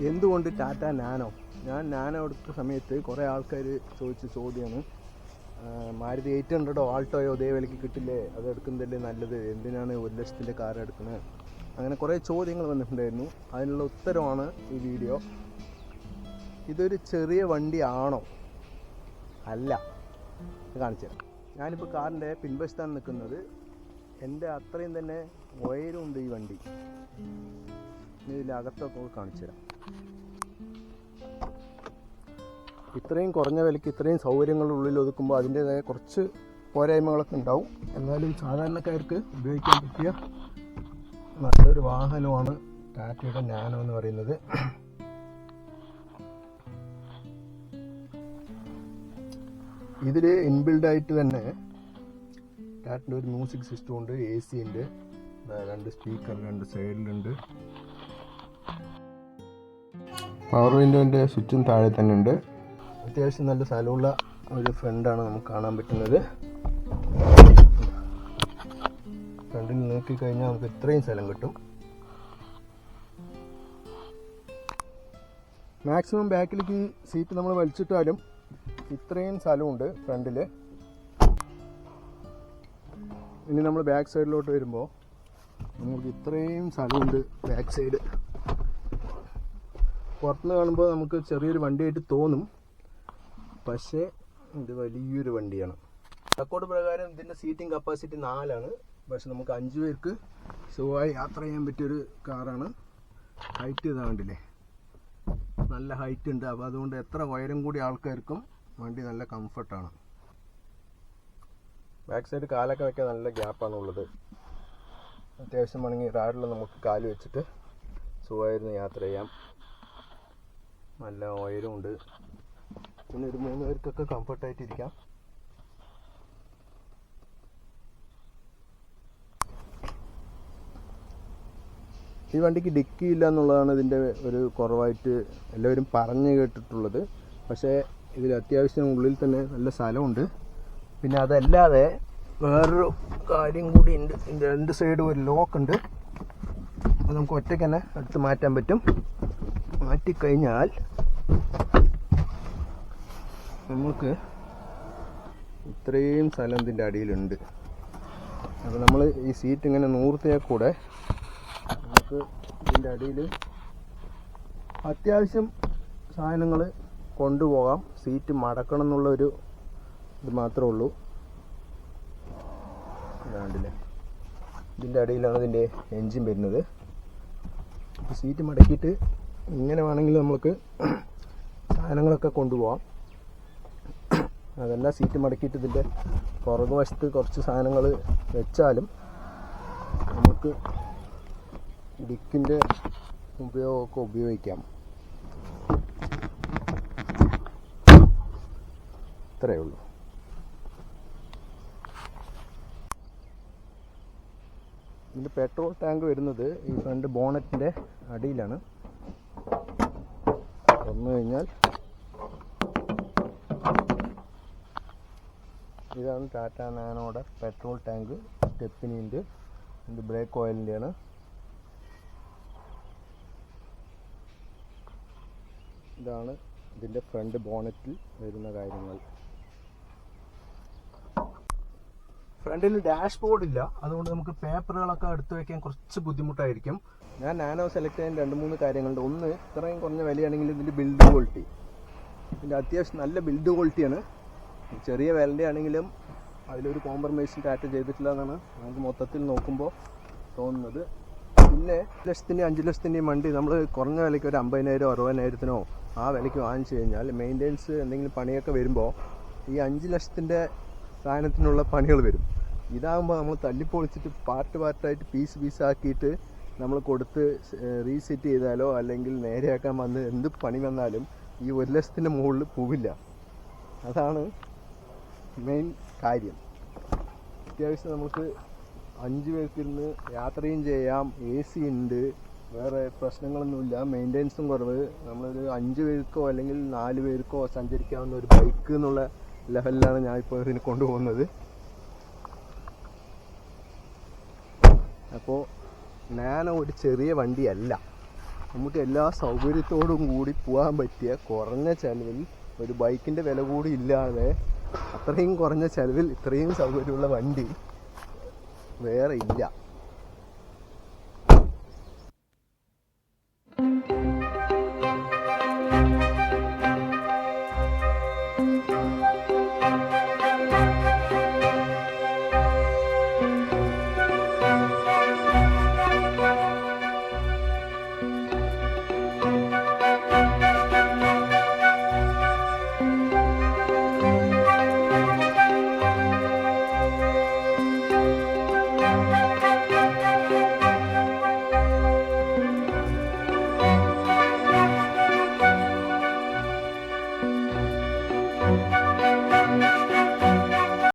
എന്തുകൊണ്ട് ടാറ്റ നാനോ? ഞാൻ നാനോ എടുത്ത സമയത്ത് കുറേ ആൾക്കാർ ചോദിച്ച ചോദ്യമാണ് മാരുതി എയ്റ്റ് ഹൺഡ്രഡോ ആൾട്ടോയോ അതേ വിലയ്ക്ക് കിട്ടില്ലേ? അത് എടുക്കുന്നതല്ലേ നല്ലത്? എന്തിനാണ് ഒരു ലക്ഷത്തിന്റെ കാർ എടുക്കുന്നത് അങ്ങനെ കുറേ ചോദ്യങ്ങൾ വന്നിട്ടുണ്ടായിരുന്നു. അതിനുള്ള ഉത്തരമാണ് ഈ വീഡിയോ. ഇതൊരു ചെറിയ വണ്ടി ആണോ? അല്ല. കാണിച്ചു തരാം. ഞാനിപ്പോൾ കാറിന്റെ പിൻവശത്താണ് നിൽക്കുന്നത്. എന്റെ അത്രയും തന്നെ ഉയരമുണ്ട് ഈ വണ്ടി. ഇതിന്റെ അകത്തൊക്കെ കാണിച്ചു തരാം. ഇത്രയും കുറഞ്ഞ വിലയ്ക്ക് ഇത്രയും സൗകര്യങ്ങളുള്ളിൽ ഒതുക്കുമ്പോൾ അതിന്റേതായ കുറച്ച് പോരായ്മകളൊക്കെ ഉണ്ടാവും. എന്നാലും സാധാരണക്കാർക്ക് ഉപയോഗിക്കാൻ പറ്റിയ നല്ലൊരു വാഹനമാണ് ടാറ്റയുടെ നാനോ എന്ന് പറയുന്നത്. ഇതിൽ ഇൻബിൽഡായിട്ട് തന്നെ ടാറ്റന്റെ ഒരു മ്യൂസിക് സിസ്റ്റം ഉണ്ട് എ സി ഉണ്ട്. രണ്ട് സ്പീക്കർ രണ്ട് സൈഡിലുണ്ട് പവർ വിൻഡോന്റെ സ്വിച്ചും താഴെ തന്നെ ഉണ്ട്. അത്യാവശ്യം നല്ല സ്ഥലമുള്ള ഒരു ഫ്രണ്ടാണ് നമുക്ക് കാണാൻ പറ്റുന്നത്. ഫ്രണ്ടിൽ നോക്കി കഴിഞ്ഞാൽ നമുക്ക് ഇത്രയും സ്ഥലം കിട്ടും. മാക്സിമം ബാക്കിലേക്ക് സീറ്റ് നമ്മൾ വലിച്ചിട്ടാലും ഇത്രയും സ്ഥലമുണ്ട് ഫ്രണ്ടിൽ ഇനി നമ്മൾ ബാക്ക് സൈഡിലോട്ട് വരുമ്പോൾ നമുക്ക് ഇത്രയും സ്ഥലമുണ്ട് ബാക്ക് സൈഡ് പുറത്തുനിന്ന് കാണുമ്പോൾ നമുക്ക് ചെറിയൊരു വണ്ടിയായിട്ട് തോന്നും. പക്ഷേ ഇത് വലിയൊരു വണ്ടിയാണ്. റെക്കോർഡ് പ്രകാരം ഇതിന്റെ സീറ്റിംഗ് കപ്പാസിറ്റി നാലാണ്. പക്ഷെ നമുക്ക് അഞ്ച് പേർക്ക് സുഖമായി യാത്ര ചെയ്യാൻ പറ്റിയൊരു കാറാണ്. ഹൈറ്റ് ഇതാ കണ്ടില്ലേ? നല്ല ഹൈറ്റ് ഉണ്ട്. അപ്പോൾ അതുകൊണ്ട് എത്ര വയറും കൂടി ആൾക്കാർക്കും വണ്ടി നല്ല കംഫർട്ടാണ് ബാക്ക് സൈഡ് കാലൊക്കെ വയ്ക്കാൻ നല്ല ഗ്യാപ്പാണുള്ളത് അത്യാവശ്യം വേണമെങ്കിൽ റാഡിൽ നമുക്ക് കാൽ വെച്ചിട്ട് സുഖമായിരുന്നു യാത്ര ചെയ്യാം നല്ല ഉയരമുണ്ട്. പിന്നെ ഒരു മൂന്ന് പേർക്കൊക്കെ കംഫർട്ടായിട്ടിരിക്കാം ഈ വണ്ടിക്ക് ഡിക്കി ഇല്ല എന്നുള്ളതാണ് ഇതിന്റെ ഒരു കുറവായിട്ട് എല്ലാവരും പറഞ്ഞു കേട്ടിട്ടുള്ളത്. പക്ഷേ ഇതിൽ അത്യാവശ്യം ഉള്ളിൽ തന്നെ നല്ല സ്ഥലമുണ്ട്. പിന്നെ അതല്ലാതെ വേറൊരു കാര്യം കൂടി ഉണ്ട് ഇതിന്റെ രണ്ട് സൈഡും ഒരു ലോക്ക് ഉണ്ട്. അത് നമുക്ക് ഒറ്റയ്ക്ക് തന്നെ എടുത്ത് മാറ്റാൻ പറ്റും. മാറ്റിക്കഴിഞ്ഞാൽ നമുക്ക് ഇത്രയും സ്ഥലം ഇതിന്റെ അടിയിലുണ്ട്. അപ്പോൾ നമ്മൾ ഈ സീറ്റ് ഇങ്ങനെ നൂർത്തിയാൽ കൂടെ നമുക്ക് ഇതിന്റെ അടിയിൽ അത്യാവശ്യം സാധനങ്ങൾ കൊണ്ടുപോകാം. സീറ്റ് മടക്കണം എന്നുള്ളൊരു ഇത് മാത്രമേ ഉള്ളൂ. ഇതാണ്ടില്ലേ. ഇതിന്റെ അടിയിലാണ് ഇതിന്റെ എൻജിൻ വരുന്നത്. സീറ്റ് മടക്കിയിട്ട് ഇങ്ങനെ വേണമെങ്കിൽ നമുക്ക് സാധനങ്ങളൊക്കെ കൊണ്ടുപോകാം. അതല്ല സീറ്റ് മടക്കിയിട്ട് ഇതിന്റെ പുറകു വശത്ത് കുറച്ച് സാധനങ്ങൾ വെച്ചാലും നമുക്ക് ഡിക്കിന്റെ ഉപയോഗമൊക്കെ ഉപയോഗിക്കാം. ഇത്രയേ ഉള്ളൂ. ഇതിന്റെ പെട്രോൾ ടാങ്ക് വരുന്നത് ഈ ഫ്രണ്ട് ബോണറ്റിന്റെ അടിയിലാണ്. തുറന്നു കഴിഞ്ഞാൽ ഇതാണ് ടാറ്റ നാനോയുടെ പെട്രോൾ ടാങ്ക് സ്റ്റെപ്പിനിന്റെ ഇത് ബ്രേക്ക് ഓയിലിന്റെയാണ്. ഇതാണ് ഇതിന്റെ ഫ്രണ്ട് ബോണറ്റിൽ വരുന്ന കാര്യങ്ങൾ. ഫ്രണ്ടിൽ ഡാഷ് ബോർഡ് ഇല്ല. അതുകൊണ്ട് നമുക്ക് പേപ്പറുകളൊക്കെ എടുത്തു വയ്ക്കാൻ കുറച്ച് ബുദ്ധിമുട്ടായിരിക്കും. ഞാൻ നാനോ സെലക്ട് ചെയ്യാൻ രണ്ട് മൂന്ന് കാര്യങ്ങളുണ്ട്. ഒന്ന് ഇത്രയും കുറഞ്ഞ വിലയാണെങ്കിൽ ഇതിന്റെ ബിൽഡ് ക്വാളിറ്റി. ഇതിന്റെ അത്യാവശ്യം നല്ല ബിൽഡ് ക്വാളിറ്റിയാണ്. ചെറിയ വിലന്റെ ആണെങ്കിലും അതിലൊരു കോംപ്രമൈസ് ടാറ്റ ചെയ്തിട്ടില്ല എന്നാണ് നമുക്ക് മൊത്തത്തിൽ നോക്കുമ്പോൾ തോന്നുന്നത്. പിന്നെ ലക്ഷത്തിന്റെയും അഞ്ച് ലക്ഷത്തിന്റെയും വണ്ടി നമ്മൾ കുറഞ്ഞ വിലയ്ക്ക് ഒരു അമ്പതിനായിരം അറുപതിനായിരത്തിനോ ആ വിലയ്ക്ക് വാങ്ങിച്ചു കഴിഞ്ഞാൽ മെയിന്റെനൻസ് എന്തെങ്കിലും പണിയൊക്കെ വരുമ്പോൾ ഈ അഞ്ച് ലക്ഷത്തിന്റെ സാധനത്തിനുള്ള പണികൾ വരും. ഇതാകുമ്പോൾ നമ്മൾ തല്ലിപ്പൊളിച്ചിട്ട് പാർട്ട് പാർട്ടായിട്ട് പീസ് പീസ് ആക്കിയിട്ട് നമ്മൾ കൊടുത്ത് റീസെറ്റ് ചെയ്താലോ അല്ലെങ്കിൽ നേരെയാക്കാൻ വന്ന് എന്ത് പണി വന്നാലും ഈ ഒരു ലക്ഷത്തിന്റെ മുകളിൽ പോവില്ല. അതാണ് മെയിൻ കാര്യം. അത്യാവശ്യം നമുക്ക് അഞ്ച് പേർക്കിരുന്ന് യാത്രയും ചെയ്യാം എ സി ഉണ്ട്. വേറെ പ്രശ്നങ്ങളൊന്നുമില്ല. മെയിന്റെനൻസും കുറവ്. നമ്മളൊരു അഞ്ച് പേർക്കോ അല്ലെങ്കിൽ നാല് പേർക്കോ സഞ്ചരിക്കാവുന്ന ഒരു ബൈക്ക് എന്നുള്ള ലെവലിലാണ് ഇപ്പോൾ ഇതിന് കൊണ്ടുപോകുന്നത്. അപ്പോൾ നാനോ ഒരു ചെറിയ വണ്ടിയല്ല. നമുക്ക് എല്ലാ സൗകര്യത്തോടും കൂടി പോകാൻ പറ്റിയ കുറഞ്ഞ ചെലവിൽ ഒരു ബൈക്കിന്റെ വില കൂടി ഇല്ലാതെ അത്രയും കുറഞ്ഞ ചിലവിൽ ഇത്രയും സൗകര്യമുള്ള വണ്ടി വേറെ ഇല്ല.